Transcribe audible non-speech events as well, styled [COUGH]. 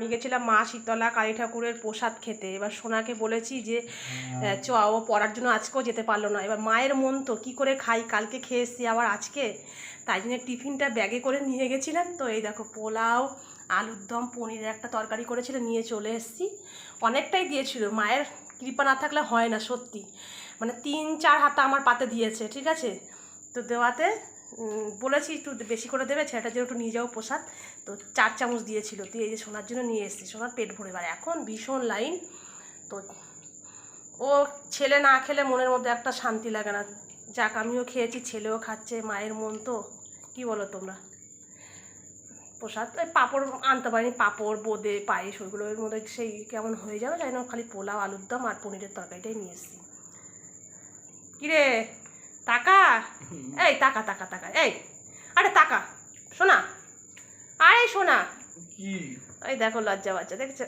আমি গেছিলাম মা শীতলা কালী ঠাকুরের প্রসাদ খেতে। এবার সোনাকে বলেছি যে চ ও পড়ার জন্য আজকেও যেতে পারল না। এবার মায়ের মন তো কী করে খাই? কালকে খেয়ে এসছি আবার আজকে? তাই জন্য টিফিনটা ব্যাগে করে নিয়ে গেছিলাম তো এই দেখো পোলাও আলুর দম পনিরের একটা তরকারি করেছিল নিয়ে চলে এসেছি। অনেকটাই দিয়েছিল। মায়ের কৃপা না থাকলে হয় না সত্যি। মানে তিন চার হাতা আমার পাতে দিয়েছে ঠিক আছে? তো দেওয়াতে বলেছি একটু বেশি করে দেবে ছেলেটা যেহেতু নিয়ে যাও প্রসাদ। তো চার চামচ দিয়েছিল তুই এই যে সোনার জন্য নিয়ে এসেছি, সোনার পেট ভরে। এবার এখন ভীষণ লাইন, তো ও ছেলে না খেলে মনের মধ্যে একটা শান্তি লাগে না। যাক, আমিও খেয়েছি, ছেলেও খাচ্ছে, মায়ের মন তো, কি বলো তোমরা? প্রসাদ ওই পাঁপড় আনতে পারিনি, পাঁপড়, বোঁদে, পায়েস, ওইগুলো এর মধ্যে সেই কেমন হয়ে যাবে জানি না, খালি পোলাও, আলুর দম আর পনিরের তরকারিটাই নিয়ে এসেছি। কিরে, টাকা? [LAUGHS] এই টাকা তাকা তাকা এই। আরে তাকা শোনা। আরে শোনা। কি? এই দেখো লজ্জা বাচ্চা দেখছ?